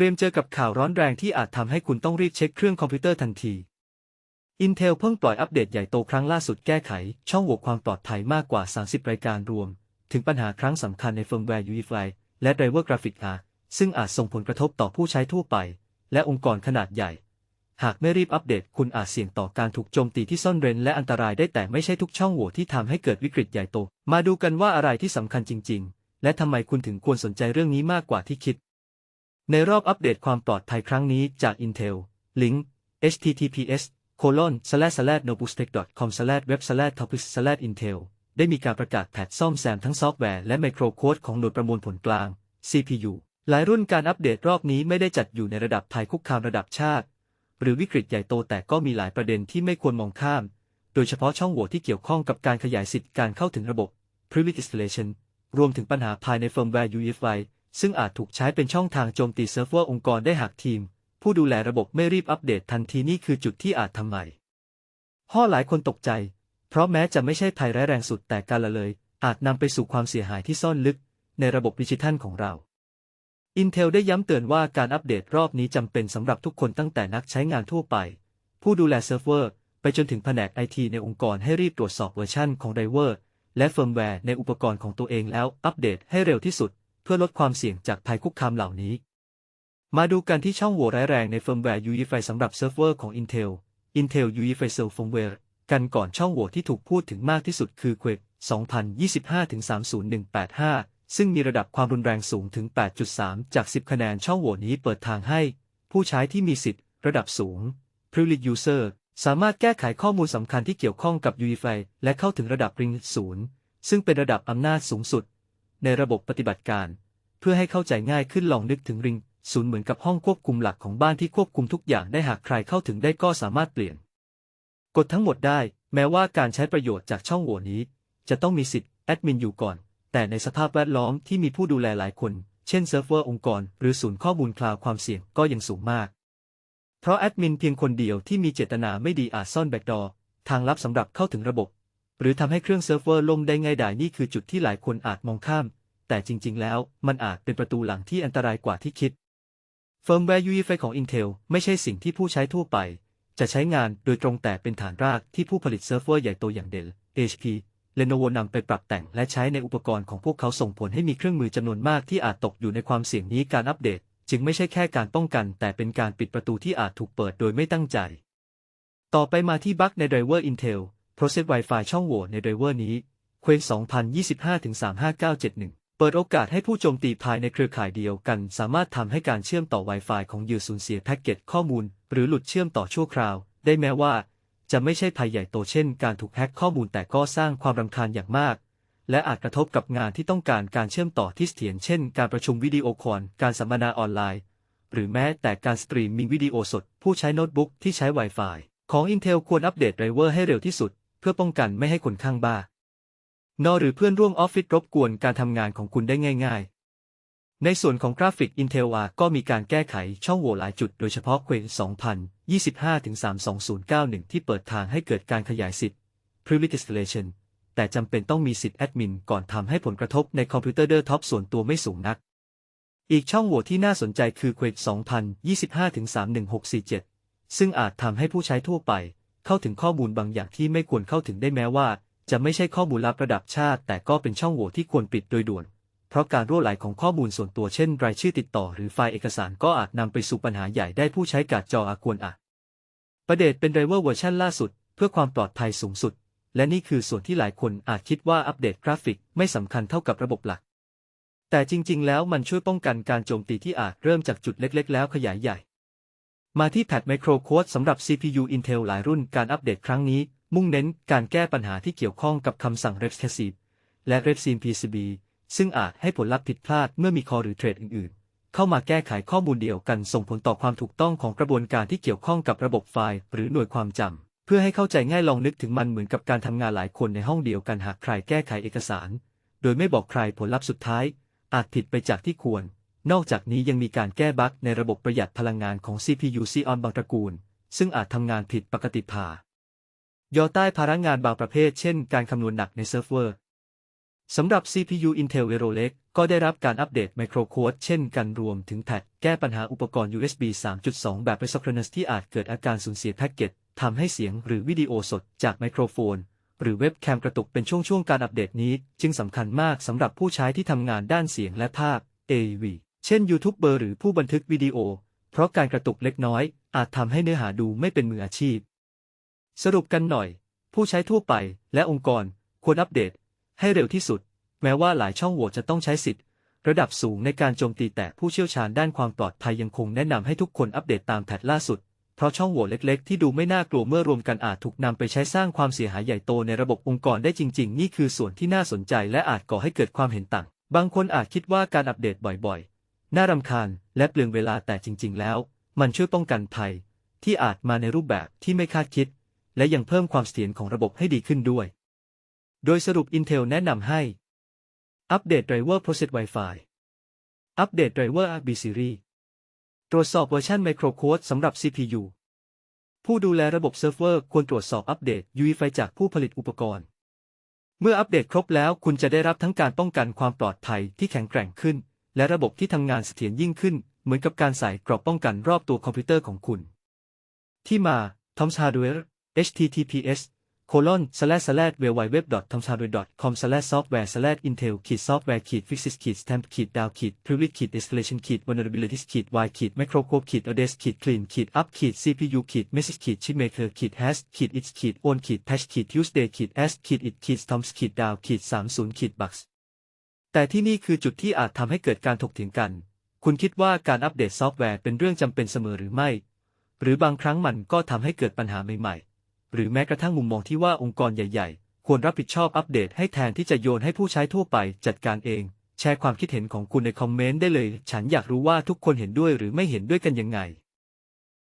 เตรียมเจอกับข่าวร้อนแรงที่อาจทำให้คุณต้องรีบเช็คเครื่องคอมพิวเตอร์ทันที Intel เพิ่งปล่อยอัปเดตใหญ่โตครั้งล่าสุดแก้ไข ช่องโหว่ความปลอดภัยมากกว่า 30 รายการรวม ถึงปัญหาครั้งสำคัญในเฟิร์มแวร์ UEFI และไดรเวอร์กราฟิก R ซึ่งอาจส่งผลกระทบต่อผู้ใช้ทั่วไป และองค์กรขนาดใหญ่ หากไม่รีบอัปเดต คุณอาจเสี่ยงต่อการถูกโจมตีที่ซ่อนเร้นและอันตรายได้แต่ไม่ใช่ทุกช่องโหว่ที่ทำให้เกิดวิกฤตใหญ่โต มาดูกันว่าอะไรที่สำคัญจริง ๆ และทำไมคุณถึงควรสนใจเรื่องนี้มากกว่าที่คิด ในรอบอัปเดตความปลอดภัยครั้งนี้จาก Intel ลิงก์ https colon slash slash nobustech com slash web slash topics slash intel ได้มีการประกาศแพทซ่อมแซมทั้งซอฟต์แวร์และไมโครโค้ดของหน่วยประมวลผลกลาง CPU หลายรุ่นการอัปเดตรอบนี้ไม่ได้จัดอยู่ในระดับภัยคุกคามระดับชาติ หรือวิกฤตใหญ่โตแต่ก็มีหลายประเด็นที่ไม่ควรมองข้าม โดยเฉพาะช่องโหว่ที่เกี่ยวข้องกับการขยายสิทธิการเข้าถึงระบบ privilege installation รวมถึงปัญหาภายในเฟิร์มแวร์ UEFI ซึ่งอาจถูกใช้เป็นช่องทางโจมตีเซิร์ฟเวอร์องค์กรได้หากทีม ผู้ดูแลระบบไม่รีบอัปเดตทันทีนี่คือจุดที่อาจทำใหม่พ่อหลายคนตกใจ เพราะแม้จะไม่ใช่ภัยร้ายแรงสุดแต่การละเลย อาจนำไปสู่ความเสียหายที่ซ่อนลึก ในระบบดิจิทัลของเรา Intel ได้ย้ำเตือนว่าการอัปเดตรอบนี้จำเป็นสำหรับทุกคนตั้งแต่นักใช้งานทั่วไป ผู้ดูแลเซิร์ฟเวอร์ ไปจนถึงแผนกไอทีในองค์กรให้รีบตรวจสอบเวอร์ชันของไดเวอร์และเฟิร์มแวร์ในอุปกรณ์ของตัวเองแล้วอัปเดตให้เร็วที่สุด พื่อลดความเสี่ยงจากภัยคุกคามเหล่านี้ มาดูกันที่ช่องโหว่ร้ายแรงในเฟิร์มแวร์ UEFI สำหรับเซิร์ฟเวอร์ของ Intel Intel UEFI Cell Firmware กันก่อนช่องโหว่ที่ถูกพูดถึงมากที่สุดคือ Quake 2025-30185 ซึ่งมีระดับความรุนแรงสูงถึง 8.3 จาก 10 คะแนนช่องโหว่นี้เปิดทางให้ ผู้ใช้ที่มีสิทธิ์ ระดับสูง Privileged User สามารถแก้ไขข้อมูลสำคัญที่เกี่ยวข้องกับ UEFI และเข้าถึงระดับ Ring 0 ซึ่งเป็นระดับอำนาจสูงสุด ในระบบปฏิบัติการ เพื่อให้เข้าใจง่ายขึ้นลองนึกถึง Ring 0เหมือนกับห้องควบคุมหลักของบ้านที่ควบคุมทุกอย่างได้หากใครเข้าถึงได้ก็สามารถเปลี่ยน กดทั้งหมดได้ แม้ว่าการใช้ประโยชน์จากช่องโหว่นี้ จะต้องมีสิทธิ์แอดมินอยู่ก่อน แต่ในสภาพแวดล้อมที่มีผู้ดูแลหลายคน เช่นเซิร์ฟเวอร์องค์กร หรือศูนย์ข้อมูลคลาวความเสี่ยงก็ยังสูงมาก เพราะแอดมินเพียงคนเดียวที่มีเจตนาไม่ดีอาจซ่อนแบ็กดอร์ทางลับสำหรับเข้าถึงระบบ หรือทำให้เครื่องเซิร์ฟเวอร์ล่มได้ง่ายดายนี่คือจุดที่หลายคนอาจมองข้าม แต่จริง ๆ แล้ว มันอาจเป็นประตูหลังที่อันตรายกว่าที่คิด เฟิร์มแวร์ UEFI ของ Intel ไม่ใช่สิ่งที่ผู้ใช้ทั่วไป จะใช้งานโดยตรงแต่เป็นฐานรากที่ผู้ผลิตเซิร์ฟเวอร์ใหญ่โตอย่าง Dell, HP, Lenovo นำไปปรับแต่งและใช้ในอุปกรณ์ของพวกเขาส่งผลให้มีเครื่องมือจำนวนมากที่อาจตกอยู่ในความเสี่ยงนี้การอัปเดต จึงไม่ใช่แค่การป้องกัน แต่เป็นการปิดประตูที่อาจถูกเปิดโดยไม่ตั้งใจ ต่อไปมาที่บั๊กในไดรเวอร์ Intel Process Wi-Fi ช่องโหว่ในไดเวอร์นี้ Quake 2025-35971 เปิดโอกาสให้ผู้โจมตีภายในเครือข่ายเดียวกัน สามารถทำให้การเชื่อมต่อ Wi-Fi ของเหยื่อสูญเสียแพ็กเกจข้อมูล หรือหลุดเชื่อมต่อชั่วคราว ได้แม้ว่า จะไม่ใช่ภัยใหญ่โตเช่น การถูกแฮ็กข้อมูลแต่ก็สร้างความรำคาญอย่างมาก และอาจกระทบกับงานที่ต้องการการเชื่อมต่อที่เสถียรเช่น การประชุมวิดีโอคอลการสัมมนาออนไลน์ หรือแม้แต่การสตรีมมิ่งวิดีโอสด ผู้ใช้โน้ตบุ๊กที่ใช้ Wi-Fi ของ Intel ควรอัปเดตไดรเวอร์ให้เร็วที่สุด เพื่อป้องกันไม่ให้คนข้างบ้านอหรือเพื่อนร่วมออฟฟิศรบกวนการทำงานของคุณได้ง่าย ๆ ในส่วนของกราฟิก Intel R ก็มีการแก้ไขช่องโหว่หลายจุดโดยเฉพาะ Quake 2025-32091 ที่เปิดทางให้เกิดการขยายสิทธิ์ Privilege Installation แต่จำเป็นต้องมีสิทธิ์แอดมินก่อนทำให้ผลกระทบในคอมพิวเตอร์เดอร์ท็อปส่วนตัวไม่สูงนัก อีกช่องโหว่ที่น่าสนใจคือ Quake 2025-31647 ซึ่งอาจทำให้ผู้ใช้ทั่วไป เข้าถึงข้อมูลบางอย่างที่ไม่ควรเข้าถึงได้แม้ว่า จะไม่ใช่ข้อมูลลับระดับชาติ แต่ก็เป็นช่องโหว่ที่ควรปิดโดยด่วน เพราะการรั่วไหลของข้อมูลส่วนตัวเช่น รายชื่อติดต่อหรือไฟล์เอกสารก็อาจนำไปสู่ปัญหาใหญ่ได้ผู้ใช้การ์ดจออาควรอาจประเดตเป็นไดรเวอร์เวอร์ชันล่าสุด เพื่อความปลอดภัยสูงสุด และนี่คือส่วนที่หลายคนอาจคิดว่าอัปเดตกราฟิกไม่สำคัญเท่ากับระบบหลัก แต่จริง ๆ แล้วมันช่วยป้องกันการโจมตีที่อาจเริ่มจากจุดเล็ก ๆ แล้วขยายใหญ่ มาที่แพดไมโครโคดสำหรับ CPU Intel หลายรุ่นการอัปเดตครั้งนี้ มุ่งเน้นการแก้ปัญหาที่เกี่ยวข้องกับคำสั่ง recursive และ recursive PCB ซึ่งอาจให้ผลลัพธ์ผิดพลาดเมื่อมีคอหรือเทรดอื่นๆ เข้ามาแก้ไขข้อมูลเดียวกันส่งผลต่อความถูกต้องของกระบวนการที่เกี่ยวข้องกับระบบไฟล์หรือหน่วยความจำเพื่อให้เข้าใจง่ายลองนึกถึงมันเหมือนกับการทำงานหลายคนในห้องเดียวกันหากใครแก้ไขเอกสาร โดยไม่บอกใครผลลัพธ์สุดท้าย อาจผิดไปจากที่ควร นอกจากนี้ยังมีการแก้บั๊กในระบบประหยัดพลังงานของ CPU Xeon บางตระกูล ซึ่งอาจทำงานผิดปกติผ่ายอใต้ภาระงานบางประเภท เช่น การคำนวณหนักในเซิร์ฟเวอร์สำหรับ CPU Intel Vero Lake ก็ได้รับการอัปเดตไมโครโค้ดเช่นกันรวมถึงแพทแก้ปัญหาอุปกรณ์ USB 3.2 แบบ Asynchronous ที่อาจเกิดอาการสูญเสียแพ็กเกจทำให้เสียงหรือวิดีโอสดจากไมโครโฟน หรือเว็บแคมกระตุกเป็นช่วงๆ การอัปเดตนี้ จึงสำคัญมากสำหรับผู้ใช้ที่ทำงานด้านเสียงและภาพ AV เช่นยูทูบเบอร์หรือผู้บันทึกวิดีโอ เพราะการกระตุกเล็กน้อย อาจทำให้เนื้อหาดูไม่เป็นมืออาชีพ สรุปกันหน่อย ผู้ใช้ทั่วไปและองค์กรควรอัปเดต ให้เร็วที่สุด แม้ว่าหลายช่องโหว่จะต้องใช้สิทธิ์ ระดับสูงในการโจมตีแต่ผู้เชี่ยวชาญด้านความปลอดภัยยังคงแนะนำให้ทุกคนอัปเดตตามแพทล่าสุดเพราะช่องโหว่เล็กๆ ที่ดูไม่น่ากลัวเมื่อรวมกันอาจถูกนำไปใช้สร้างความเสียหายใหญ่โตในระบบองค์กรได้จริง ๆ นี่คือส่วนที่น่าสนใจและอาจก่อให้เกิดความเห็นต่าง บางคนอาจคิดว่าการอัปเดตบ่อย ๆ น่ารำคาญและเปลืองเวลาแต่จริง ๆ แล้ว มันช่วยป้องกันภัย ที่อาจมาในรูปแบบที่ไม่คาดคิด และยังเพิ่มความเสถียรของระบบให้ดีขึ้นด้วย โดยสรุป Intel แนะนำให้ อัปเดต Driver Process Wi-Fi อัปเดต Driver RB Series ตรวจสอบเวอร์ชัน Microcode สำหรับ CPU ผู้ดูแลระบบเซิร์ฟเวอร์ควรตรวจสอบอัปเดต UEFI จากผู้ผลิตอุปกรณ์ เมื่ออัปเดตครบแล้วคุณจะได้รับทั้งการป้องกันความปลอดภัยที่แข็งแกร่งขึ้น และระบบที่ทำงานเสถียรยิ่งขึ้น เหมือนกับการใส่กรอบป้องกันรอบตัวคอมพิวเตอร์ของคุณ ที่มา Tom's Hardware https colon slash slash www.tomshardware.com slash software slash intel ขีด software ขีด fixes ขีด stamp ขีด down ขีด privilege ขีด escalation ขีด vulnerabilities ขีด y ขีด microscope ขีด odes ขีด clean ขีด up ขีด cpu ขีด message ขีด chipmaker ขีด hash ขีด it ขีด on ขีด patch ขีด tuesday ขีด s ขีด it ขีด toms ขีด down ขีด 30 ขีด bugs แต่ที่นี่คือจุดที่อาจทำให้เกิดการถกเถียงกัน คุณคิดว่าการอัปเดตซอฟต์แวร์เป็นเรื่องจำเป็นเสมอหรือไม่ หรือบางครั้งมันก็ทำให้เกิดปัญหาใหม่ๆ หรือแม้กระทั่งมุมมองที่ว่าองค์กรใหญ่ ๆ ควรรับผิดชอบอัปเดตให้แทนที่จะโยนให้ผู้ใช้ทั่วไปจัดการเอง แชร์ความคิดเห็นของคุณในคอมเมนต์ได้เลย ฉันอยากรู้ว่าทุกคนเห็นด้วยหรือไม่เห็นด้วยกันยังไง